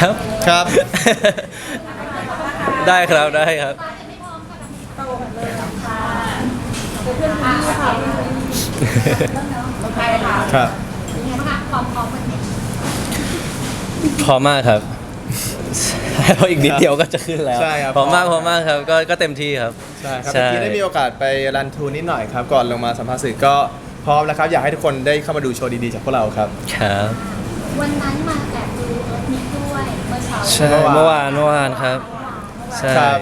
ครับ ครับ ได้ครับได้ครับ ครับ พร้อมมากครับ เพราะอีกนิดเดียวก็จะขึ้นแล้วใช่ครับ พร้อมมากพร้อมมากครับ ก็ก็เต็มที่ครับ ใช่ครับใช่ เมื่อกี้ได้มีโอกาสไปรันทูนิดหน่อยครับ ก่อนลงมาสัมภาษณ์สื่อก็พร้อมแล้วครับ อยากให้ทุกคนได้เข้ามาดูโชว์ดีๆจากพวกเราครับ ครับ วันนั้นมาแอบ ใช่เมื่เมื่ออวาวานนเมื่อวานครับ ใช่ครับ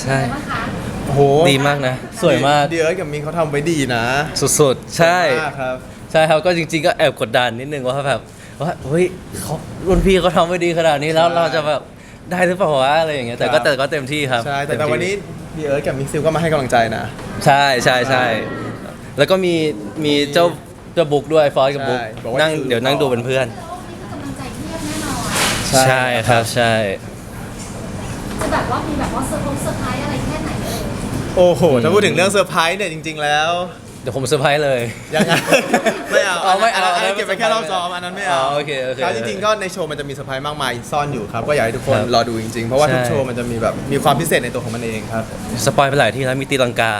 ใช่นะคะโอ้โหดีมากนะ สวยมากดีเอิร์ธกับมินเขาทำไว้ดีนะสุดๆ ใช่สวยมากครับ ใช่ครับก็จริง ๆ ก็แอบกดดันนิดนึงว่าแบบว่าเฮ้ยเขารุ่นพี่เขาทำไว้ดีขนาดนี้แล้วใช่เราจะแบบได้หรือเปล่าวะอะไรอย่างเงี้ยแต่ก็ครับ แต่ก็เต็มที่ครับใช่แต่เมแต่ที่วันนี้ดีเอิร์ธกับมิกซิลก็มาให้กำลังใจนะ ใช่ใช่ใช่แล้วก็มีมีเจ้าเจ้าบุ๊กด้วยฟอสกับบุ๊กใช่บอกว่านั่งอยู่เดี๋ยวนั่งดูเป็นเพื่อน ใช่ครับใช่ จะแบบว่ามีแบบว่าเซอร์ไพรส์เซอร์ไพรส์อะไรแค่ไหนเอ่ยโอ้โห ถ้าพูดถึงเรื่องเซอร์ไพรส์เนี่ยจริง ๆ แล้ว เดี๋ยวผมเซอร์ไพรส์เลย ยังไง ไม่เอาเอาไม่เอานนั้นอันนั้นเก็บไปแค่รอบซ้อมอันนั้นไม่เอาอ๋อโอเคโอเคครับจริงๆก็ในโชว์มันจะมีเซอร์ไพรส์มากมายซ่อนอยู่ครับ ก็อยากให้ทุกคนครับรอดูจริงๆ เพราะว่าทุกใช่โชว์มันจะมีแบบมีความพิเศษในตัวของมันเองครับ สปอยไปหลายที่แล้วมีตีลังกา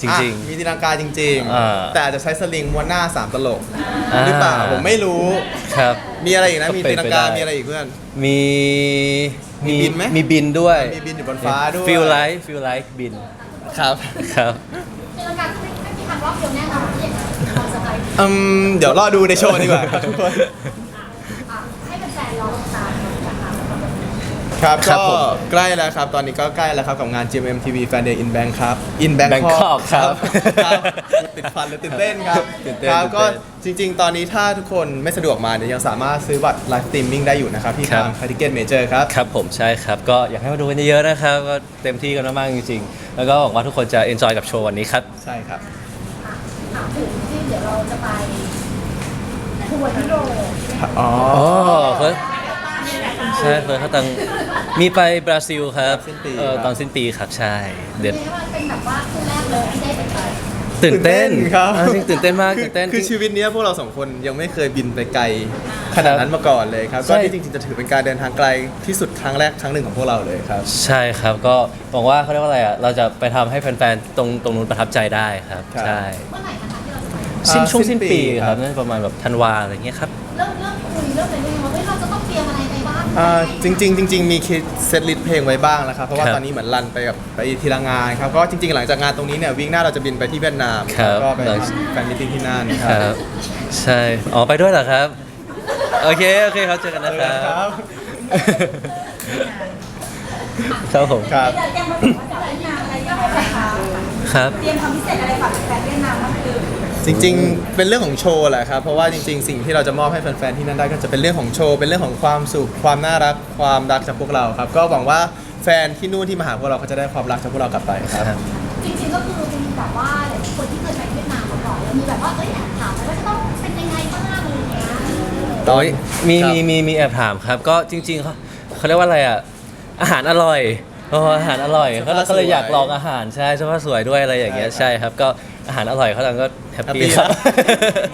จริง อะมีตีลังกาจริง อ่าๆ แต่อาจจะใช้สลิงม้วนหน้าสามตลกอ่า หรือเปล่าผมไม่รู้ ๆ ครับ มีอะไรอีกนะ ก็มีเป็นตีลังกา ไปได้ มีอะไรอีกเพื่อน มีมีบินไหมมีบินด้วยมีบินอยู่บนฟ้าด้วย ฟิลไลท์ฟิลไลท์บินครับครับ เป็นการไม่ไม่มีทางรอบเดียวแน่นอนที่อย่างนั้นเราเซอร์ไพรส์อืมเดี๋ยวรอดูในโชว์ดีกว่าครับทุกคน อะให้แฟนๆรอติดตามนะคะ ครับครัก็บผมใกล้แล้วครับ ตอนนี้ก็ใกล้แล้วครับกับงาน GMM TV Fan Day in Bank ครับ in Bangkok Bangkok ครับครับติดฟันเลยตื่นเต้นครับตื่นเต้นครับตื่นเต้นก็จริง ๆ ตอนนี้ถ้าทุกคนไม่สะดวกมาเนี่ยยังสามารถซื้อบัตรไลฟ์สตรีมมิ่งได้อยู่นะครับที่ครัทาบงคาติเกตเมเจอร์ครับ ครับผมใช่ครับ ก็อยากให้มาดูกันเยอะๆนะครับ ก็เต็มที่กันมากๆจริงๆ แล้วก็หวังว่าทุกคนจะเอนจอยกับโชว์วันนี้ครับ ใช่ครับ ถามถึงที่เดี๋ยวเราจะไปทัวร์ยุโรปอ๋อ อ๋อเฟิร์ส ใช่เฟิร์สเขาตังมีไปบราซิลครับสิ้นปีเออครับ ตอนสิ้นปีครับใช่เดี๋ยวเรียกว่าเป็นแบบว่าคู่แรกเลยที่ได้ไปไปตื่นเต้นครับอ่าจริงตื่นเต้นมากคือตื่นเต้น คือชีวิตเนี้ยพวกเราสองคนยังไม่เคยบินไปไกลขนาดนั้นมาก่อนเลยครับใช่ ก็ที่จริงๆจะถือเป็นการเดินทางไกลที่สุดครั้งแรกครั้งหนึ่งของพวกเราเลยครับ ใช่ครับก็หวังว่าเขาเรียกว่าอะไรอะเราจะไปทำให้แฟนๆตรงตรงนู้นประทับใจได้ครับครับ ใช่เมื่อไหร่นะคะที่เราจะไปสิ้นอ่าช่วงสิ้สิ้นนปีปีคครัรับบ น่าจะประมาณแบบธันวาอะไรอย่างเงี้ยครับ เริ่มเริ่มคุยเริ่มอะไรเรื่องว่าเฮ้ยเราจะต้องเตรียมอะไรไปบ้าง อ่าจริงๆจริง ๆ มีคิดเซตลิสต์เพลงไว้บ้างแล้วครับ เพราะว่าครับตอนนี้เหมือนรันไปกับไปทีละงานครับก็จริง ๆ หลังจากงานตรงนี้เนี่ยวิ่งหน้าเราจะบินไปที่เวียดนามครับ ก็ไปหลังแฟนมิตติ้งที่นั่นคครับรับ ใช่ อ๋อ ไปด้วยเหรอครับ โอเค โอเคครับ เจอกันนะเจอคกัรันบครับครับผม ครับเตรียมมาถึงว่าจะเวียดนามอะไรก็ได้ค่ะครับเตรียมความพิเศษอะไรฝากแฟนเวียดนามบ้างคือ จริงๆ เป็นเรื่องของโชว์แหละครับ เพราะว่าจริงๆ สิ่งที่เราจะมอบให้แฟนๆ ที่นั่นได้ก็จะเป็นเรื่องของโชว์ เป็นเรื่องของความสุข ความน่ารัก ความรักจากพวกเราครับ ก็หวังว่าแฟนที่นู่นที่มาหาพวกเราเขาจะได้ความรักจากพวกเรากลับไปครับครับจริงๆก็คือเป็นแบบว่าหลายๆคนที่เคยไปเวียดนามมาก่อนแล้วมีแบบว่าเอ้ยแอบถามว่าจะต้องเป็นยังไงบ้างอะไรอย่างเงี้ยตอนโอ้ยมีครับ มีมีมีแอบถามครับ ก็จริงๆเขาเขาเรียกว่าอะไรอะ อาหารอร่อยเพราะว่าอาหารอร่อยเขาก็เลยอยากลองอาหารใช่เสื้อผ้าสวยด้วยอะไรอย่างเงี้ยใช่ใช่ครับ ก็ อาหารอร่อยเขาตังก็แฮปปี้แฮปปี้ครับ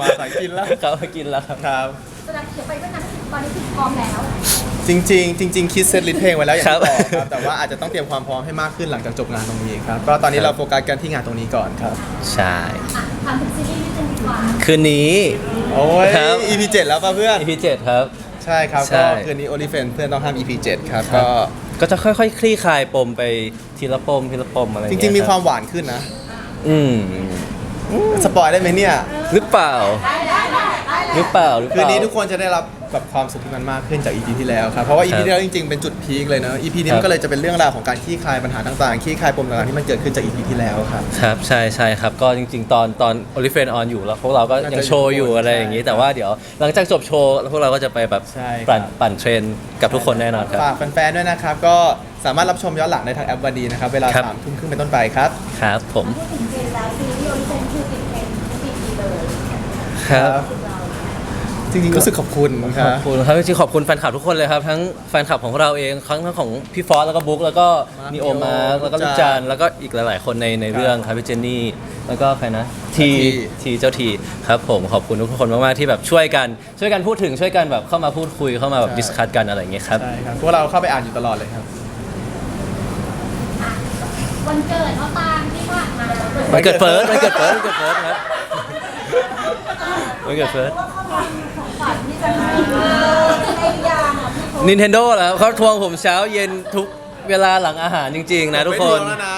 มาสายกินแล้ว เขาไปกินแล้วครับ ครับ แสดงเดี๋ยวไปเวียดนามก็คือตอนนี้คือพร้อมแล้ว จริงๆจริงๆคิดเซตลิสต์เพลงไว้แล้วอย่างครัที่บบอกครับแต่ว่าอาจจะต้องเตรียมความพร้อมให้มากขึ้นหลังจากจบงานตรงนี้ครับก็ตอนนี้ครับ เราโฟกัสกันที่งานตรงนี้ก่อนครับ ใช่อะถามถึงซีรีส์นิดนึงดีกว่าคืนนี้ โอ้ย ครับ EP 7แล้วป่ะเพื่อน EP 7ครับ ใช่ครับ ใช่ ก็คืนนี้โอลิเฟนเพื่อนต้องห้าม EP 7ครับครับก็ก็จะค่อยๆ คลี่คลายปมไปทีละปมทีละปมอะไรอย่จเยริง ๆ มีความบหวานขึ้นนะ อืม สปอยได้ไหมเนี่ย หรือเปล่า หรือเปล่าหรือเปคืนล่า นี้ทุกคนจะได้รับกับความสุขที่มันมากขึ้นจาก EP ที่แล้วครับ เพราะว่า EP ครับที่แล้วจริงๆ เป็นจุดพีคเลยเนอะ EP นี้ครับมันก็เลยจะเป็นเรื่องราวของการคลี่คลายปัญหาต่างๆคลี่คลายปมต่างๆที่มันเกิดขึ้นจาก EP ที่แล้วครับ ครับใช่ใช่ครับ ก็จริง ๆ ตอนตอนโอลิเฟนออนอยู่แล้วพวกเราก็น่าจะยังโชว์อยู่อยู่อะไรอย่างนี้ ใช่แต่ว่าเดี๋ยวหลังจากจบโชว์พวกเราก็จะไปแบบใช่ครับ ปั่นปั่นเทรนกับทุกคนแน่นอนครับ ฝากแฟนๆด้วยนะครับ ก็สามารถรับชมย้อนหลังได้ทางแอปวันดีนะครับ เวลาครับ สามทุ่มครึ่งเป็นต้นไปครับ ครับผม พูดถึงเจนแล้วซีรีส์โอลิเฟนคือติดเทรนด์ทุกปีเลย ครับ จริงๆรู้สึกขอบคุณคขรัอบบ คุณครับจริงๆขอบคุณแฟนคลับทุกคนเลยครับ ทั้งแฟนคลับของเราเองทั้งทั้งของพี่ฟอสแล้วก็บุ๊กแล้วก็มาร์คนีโอมานิโอแล้วก็ลูกจานแล้วก็อีกหลาย ๆ คนในในเรื่องครับพี่เจนนี่แล้วก็ใครนะทีที ทีเจ้าทีครับผมขอบคุณทุกคนมากๆที่แบบช่วยกัน ช่วยกันพูดถึงช่วยกันแบบเข้ามาพูดคุยเข้ามาแบบดิสคัทกันอะไรอย่างเงี้ยครับ ใช่ครับพวกเราเข้าไปอ่านอยู่ตลอดเลยครับ วันเกิดเขาตามที่ผ่านมามันเกิดเฟิร์สมันเกิดเฟิร์สมันเกิดเฟิร์สครับ มันเกิดเฟิร์สของขวัญที่จะให้ไอ้ยางอะพี่โค้ช Nintendo แล้วเขาทวงผมเช้าเย็นทุกเวลาหลังอาหารจริง ๆ นะทุกคนผมไม่ทวงแล้วนะ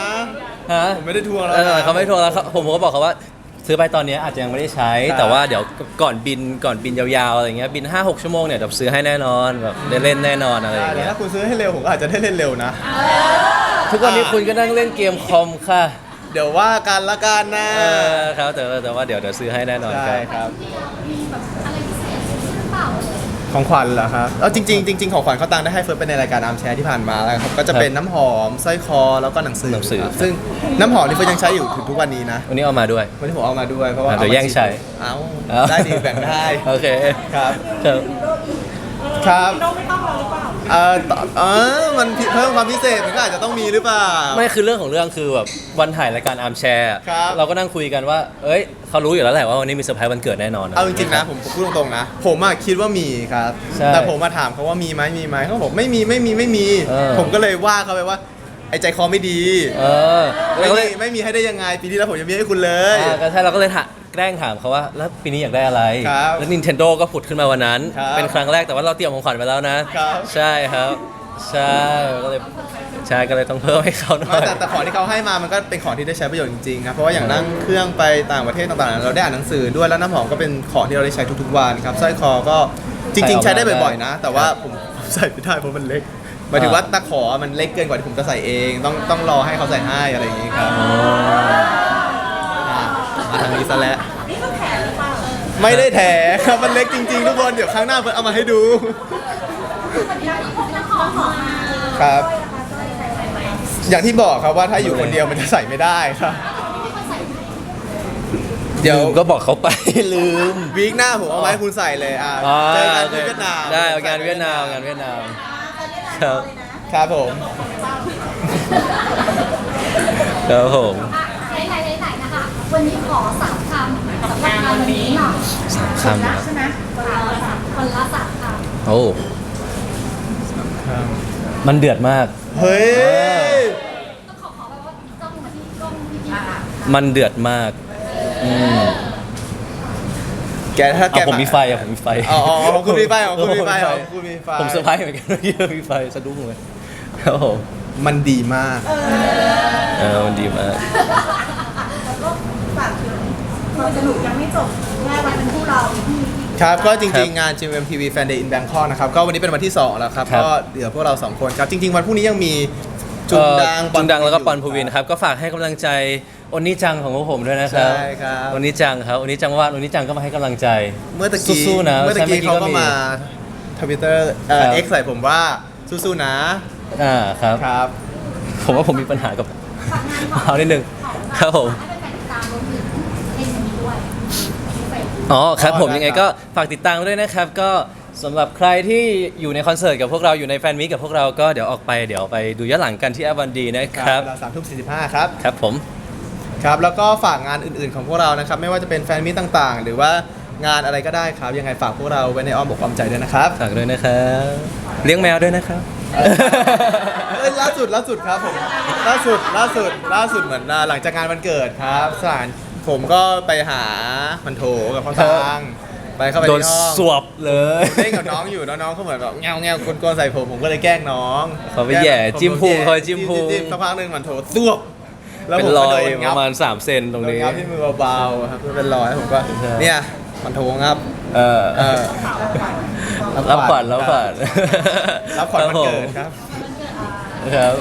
ฮะผมไม่ได้ทวงแล้วเออนะเขาไม่ทวงแล้วเขาผมก็บอกเขาว่า ซื้อไปตอนนี้อาจจะยังไม่ได้ใช้ ครับ แต่ว่าเดี๋ยวก่อนบินก่อนบินยาวๆอะไรเงี้ยบิน 5-6 ชั่วโมงเนี่ยเดี๋ยวซื้อให้แน่นอนแบบได้เล่นแน่นอนอะไรอย่างแต่เงี้ยถ้าคุณซื้อให้เร็วผมก็อาจจะได้เล่นเร็วนะ ทุกวันนี้คุณก็นั่งเล่นเกมคอมค่ะ เดี๋ยวว่ากันละกันนะ เออครับแต่แต่ว่าเดี๋ยวเดี๋ยวซื้อให้แน่นอนคใช่รับครับที่เรามีแบบอะไรพิเศษหรือเปล่าของขวัญเหรอครับเออจริงๆจริงๆของขวัญเขาตังได้ให้เฟิร์สไปในรายการอาร์มแชร์ที่ผ่านมาแล้วครับ ก็จะเป็นน้ำหอมสร้อยคอแล้วก็หนังสือหนังสือ ครับซึ่งน้ำหอมนี่เฟิร์สยังใช้อยู่ถึงทุกวันนี้นะ วันนี้เอามาด้วย วันที่ผมเอามาด้วยเพราะว่าอะเดี๋ยวแย่งใช้ เอ้าเอาได้ดีแบ่งได้ โอเคครับ ครับ ครับ เออต่อเออมันเพิ่มความพิเศษมันก็อาจจะต้องมีหรือเปล่า ไม่คือเรื่องของเรื่องคือแบบวันถ่ายรายการอาร์มแชร์ครับ เราก็นั่งคุยกันว่า เอ้ยเขารู้อยู่แล้วแหละว่าวันนี้มีเซอร์ไพรส์วันเกิดแน่นอน เอาจริงๆนะผมผมพูดตรงๆนะผมอะคิดว่ามีครับ ใช่แต่ผมมาถามเขาว่ามีไหมมีไหมเขาบอกไม่มีไม่มีไม่มี เออ ผมก็เลยว่าเขาไปว่า ไอ้ใจคอไม่ดี เออไม่เราก็มีเลยไม่มีให้ได้ยังไง ปีที่แล้วผมยังมีให้คุณเลย อ่าก็ใช่เราก็เลยถามแกล้งถามเขาว่า แล้วปีนี้อยากได้อะไร ครับแล้ว Nintendo ก็ผุดขึ้นมาวันนั้น ครับเป็นครั้งแรกแต่ว่าเราเตรียมของขวัญไปแล้วนะ ครับ ใช่ครับ ใช่ก็เลยใช่ก็เลยต้องเพิ่มให้เขาหน่อไม่ยแต่แต่ของที่เขาให้มามันก็เป็นของที่ได้ใช้ประโยชน์จริงๆครับเพราะว่าอย่างนั่งเครื่องไปต่างประเทศต่างๆ เราได้อ่านหนังสือด้วยแล้วน้ำหอมก็เป็นของที่เราได้ใช้ทุกๆวันครับสร้อยคอก็จริง ๆ ใช้ได้บ่อยๆนะ แต่ว่าผมผมใส่ไม่ได้เพราะมันเล็ก หมายถึงว่าตะขอมันเล็กเกินกว่าที่ผมจะใส่เอง ต้องต้องรอให้เขาใส่ให้อะไรอย่างนี้ครับอะมาทางนี้ซะแล้วไม่ได้แถครับมันเล็กจริงๆทุกคนเดี๋ยวครั้งหน้าเพิ่นเอามาให้ดูครับ อย่างที่บอกครับว่าถ้าอยู่คนเดียวมันจะใส่ไม่ได้ครับ เดี๋ยวลืมก็บอกเขาไปลืมวีคหน้าผมเอาไว้ให้คุณใส่เลยอะเจอกันที่เวียดนามได้เอางานเวียดนามเอางานเวียดนาม ครับ ครับผม ครับผม อะไหนๆไหนๆนะคะ วันนี้ขอสามคำสำหรับงานวันนี้หน่อยสามคำเหรอใช่ไหมคนละสามคนละสามคโอ้ มันเดือดมาก เฮ้ยำต้องขอขอแบบว่าจ้องมาที่กล้องพี่ๆค่ะมันเดือดมาก อืม แกถ้าแกเอาผมมีไฟอะผมมีไฟอ๋ออ๋อของคุณมีไฟของคุณมีไฟของคุณมีไฟผมเซอร์ไพรส์เหมือนกันเมื่อกี้มีไฟสะดุ้งเลยครับผมมันดีมาก เออมันดีมากความสนุกยังไม่จบแค่วันเป็นคู่เราที่ครับ ก็จริงๆ งาน GMMTV Fan Day in Bangkok นะครับ ก็วันนี้เป็นวันที่ 2 แล้วครับ ก็เดี๋ยวพวกเรา 2 คนครับ จริง ๆ วันพรุ่งนี้ยังมีจุงดังเอ่อจุงดังแล้วก็ปอนยู่ภูวินครับ ก็ฝากให้กำลังใจ โอนนิจังของพวกผมด้วยนะครับใช่ครับ โอนนิจังครับโอนนิจังว่าโอนนิจังก็มาให้กำลังใจเมื่อตะกี้สู้ๆนะเมื่อตะกี้ใช่เขาก็มาทวิตเตอร์เอ่อครับ เอ็กซ์ใส่ผมว่าสู้ๆนะอ่าครับ ครับ ผมว่าผมมีปัญหากับเอานิดนึงครับผม ให้เป็นแฟนติดตามรวมถึงเพลงนี้ด้วยพิเศษอ๋อครับผมได้ยังไงครับก็ฝากติดตามด้วยนะครับ ก็สำหรับใครที่อยู่ในคอนเสิร์ตกับพวกเราอยู่ในแฟนมิตกับพวกเราก็เดี๋ยวออกไปเดี๋ยวไปดูย้อนหลังกันที่แอวันดีนะครับ เวลาสามทุ่มสี่สิบห้าครับ ครับผม ครับแล้วก็ฝากงานอื่นๆของพวกเรานะครับ ไม่ว่าจะเป็นแฟนมิตต่างๆ หรือว่างานอะไรก็ได้ครับยังไงฝากพวกเราไว้ในอ้อมอกอ้อมใจด้วยนะครับฝากด้วยนะครับเลี้ยงแมวด้วยนะครับ เอ้ยล่าสุดล่าสุดครับผมล่าสุดล่าสุดล่าสุดเหมือนอ่าหลังจากงานวันเกิดครับสถานผมก็ไปหามันโถกับข้าวตังไปเข้าไปโดนในห้องสวบเลย เล่นกับน้องอยู่แล้วน้องเขาเหมือนแบบเงาเงาๆกวนๆใส่ผมผมก็เลยแกล้งน้องเขาไปแหย่ผมจิ้มพุงแย่เขาไปจิ้มพุง จิ้มสักพักหนึ่งมันโถสวบ แล้วเป็นผมรก็อโดยนปงับระมาณ 3 เซนตรงโดนนี้ งับที่มือเบาๆครับเป็นรอยผมก็ใช่ เนี่ยมันโถงับเออเออรับขวัญรับขวัญรับขวัญวันเกิดครับ ครับ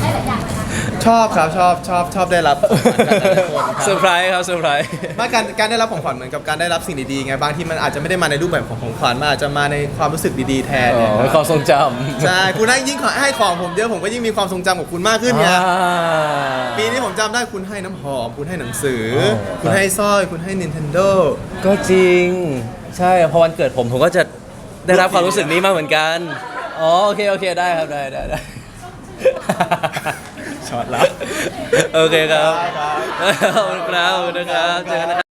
ได้หลายอย่างเลยนะ ชอบครับชอบชอบชอบได้รับของขวัญจากแต่ละคนครับเซอร์ไพรส์ครับเซอร์ไพรส์ ไมาการการได้รับของขวัญเหมือนกับการได้รับสิ่งดีๆไงบางที่มันอาจจะไม่ได้มาในรูปแบบของของขวัญมันอาจจะมาในความรู้สึกดีๆแทนอ๋เนี่ยอครับความทรงจำใช่คุณให้ยิ่งขอให้ของผมเยอะผมก็ยิ่งมีความทรงจำกับคุณมากขึ้นไงอ่า ปีนี้ผมจำได้คุณให้น้ำหอม คุณให้หนังสืออคุณให้สร้อย คุณให้ Nintendo ก็จริง ใช่พอวันเกิดผมผมก็จะได้รับความรู้สึกนี้มาเหมือนกัน อ๋อ โอเค โอเค ได้ครับ ได้ได้ได้ ช็อตแล้วโอเคครับได้ครับขอบคุณครับขอบคุณนะครับเจอกันนะครับ